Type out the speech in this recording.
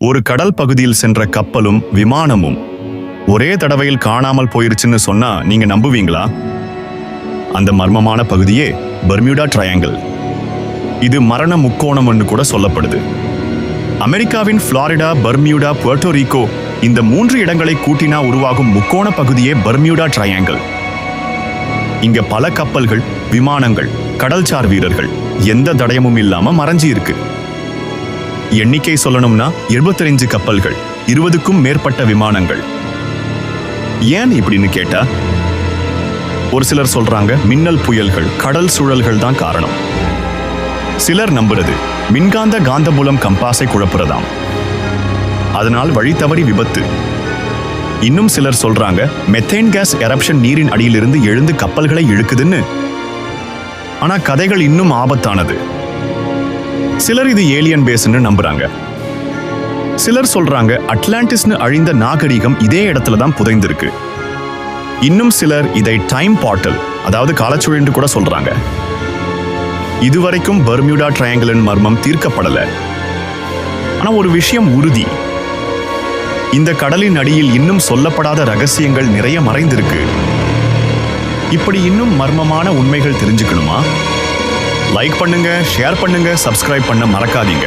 ஒரு கடல் பகுதியில் சென்ற கப்பலும் விமானமும் ஒரே தடவையில் காணாமல் போயிருச்சுன்னு சொன்னா நீங்க நம்புவீங்களா? அந்த மர்மமான பகுதியே பர்மியூடா ட்ரையாங்கிள் இது மரண முக்கோணம்னு கூட சொல்லப்படுது. அமெரிக்காவின் ஃப்ளாரிடா பர்மியூடா புவர்டோரிகோ இந்த மூன்று இடங்களை கூட்டினா உருவாகும் முக்கோண பகுதியே பர்மியூடா ட்ரையாங்கிள் இங்க பல கப்பல்கள் விமானங்கள் கடல்சார் வீரர்கள் எந்த தடயமும் இல்லாம மறைஞ்சு இருக்கு எண்ணிக்கை சொல்லணும்னா 75 கப்பல்கள் இருபதுக்கும் மேற்பட்ட விமானங்கள். ஏன் இப்படின்னு கேட்டா ஒரு சிலர் சொல்றாங்க மின்னல் புயல்கள் கடல் சூழல்கள் தான் காரணம். சிலர் நம்புறது மின்காந்த காந்தமூலம் கம்பாஸை குழப்புறதாம். அதனால் வழி தவறி விபத்து. இன்னும் சிலர் சொல்றாங்க மெத்தேன் கேஸ் எரப்ஷன் நீரின் அடியிலிருந்து எழுந்து கப்பல்களை இழுக்குதுன்னு. ஆனா கதைகள் இன்னும் ஆபத்தானது. சிலர் இது ஏலியன் பேஸ்னு நம்புறாங்க. சிலர் சொல்றாங்க அட்லாண்டிஸ்னு அழிந்த நாகரிகம் இதே இடத்துல தான் புதைந்திருக்கு. இன்னும் சிலர் இதை டைம் பாட்டல் அதாவது காலச்சுழின்னு கூட சொல்றாங்க. இதுவரைக்கும் பர்மியூடா ட்ரையாங்கிளின் மர்மம் தீர்க்கப்படல. ஆனா ஒரு விஷயம் உறுதி. இந்த கடலின் அடியில் இன்னும் சொல்லப்படாத ரகசியங்கள் நிறைய மறைந்திருக்கு. இப்படி இன்னும் மர்மமான உண்மைகள் தெரிஞ்சுக்கணுமா? லைக் பண்ணுங்க ஷேர் பண்ணுங்க சப்ஸ்கிரைப் பண்ண மறக்காதீங்க.